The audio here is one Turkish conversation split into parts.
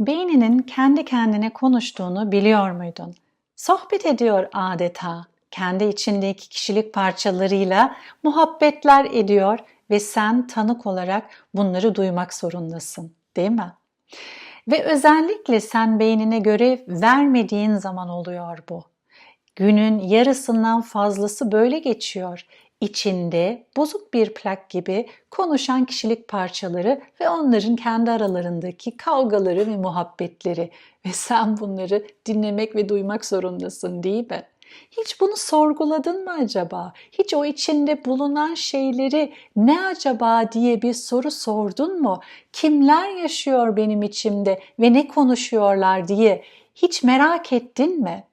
Beyninin kendi kendine konuştuğunu biliyor muydun? Sohbet ediyor adeta. Kendi içindeki kişilik parçalarıyla muhabbetler ediyor ve sen tanık olarak bunları duymak zorundasın, değil mi? Ve özellikle sen beynine görev vermediğin zaman oluyor bu. Günün yarısından fazlası böyle geçiyor. İçinde bozuk bir plak gibi konuşan kişilik parçaları ve onların kendi aralarındaki kavgaları ve muhabbetleri ve sen bunları dinlemek ve duymak zorundasın değil mi? Hiç bunu sorguladın mı acaba? Hiç o içinde bulunan şeyleri ne acaba diye bir soru sordun mu? Kimler yaşıyor benim içimde ve ne konuşuyorlar diye hiç merak ettin mi?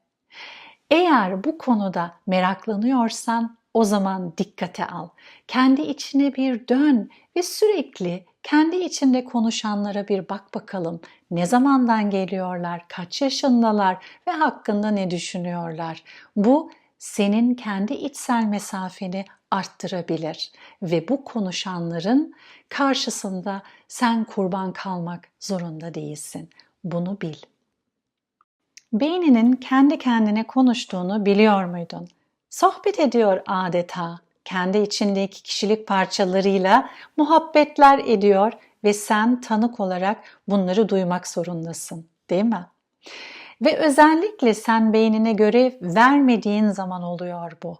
Eğer bu konuda meraklanıyorsan o zaman dikkate al. Kendi içine bir dön ve sürekli kendi içinde konuşanlara bir bak bakalım. Ne zamandan geliyorlar, kaç yaşındalar ve hakkında ne düşünüyorlar? Bu senin kendi içsel mesafeni arttırabilir ve bu konuşanların karşısında sen kurban kalmak zorunda değilsin. Bunu bil. Beyninin kendi kendine konuştuğunu biliyor muydun? Sohbet ediyor adeta. Kendi içindeki kişilik parçalarıyla muhabbetler ediyor ve sen tanık olarak bunları duymak zorundasın, değil mi? Ve özellikle sen beynine görev vermediğin zaman oluyor bu.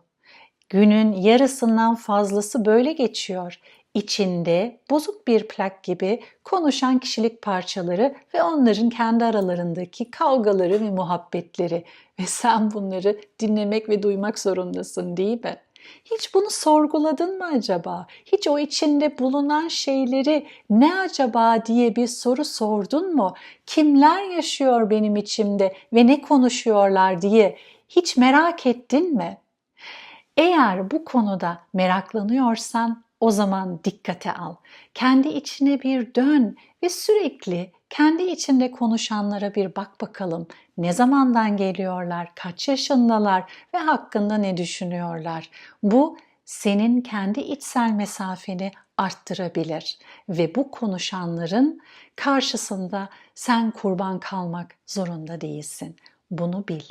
Günün yarısından fazlası böyle geçiyor. İçinde bozuk bir plak gibi konuşan kişilik parçaları ve onların kendi aralarındaki kavgaları ve muhabbetleri ve sen bunları dinlemek ve duymak zorundasın değil mi? Hiç bunu sorguladın mı acaba? Hiç o içinde bulunan şeyleri ne acaba diye bir soru sordun mu? Kimler yaşıyor benim içimde ve ne konuşuyorlar diye hiç merak ettin mi? Eğer bu konuda meraklanıyorsan o zaman dikkate al. Kendi içine bir dön ve sürekli kendi içinde konuşanlara bir bak bakalım. Ne zamandan geliyorlar, kaç yaşındalar ve hakkında ne düşünüyorlar? Bu senin kendi içsel mesafeni arttırabilir ve bu konuşanların karşısında sen kurban kalmak zorunda değilsin. Bunu bil.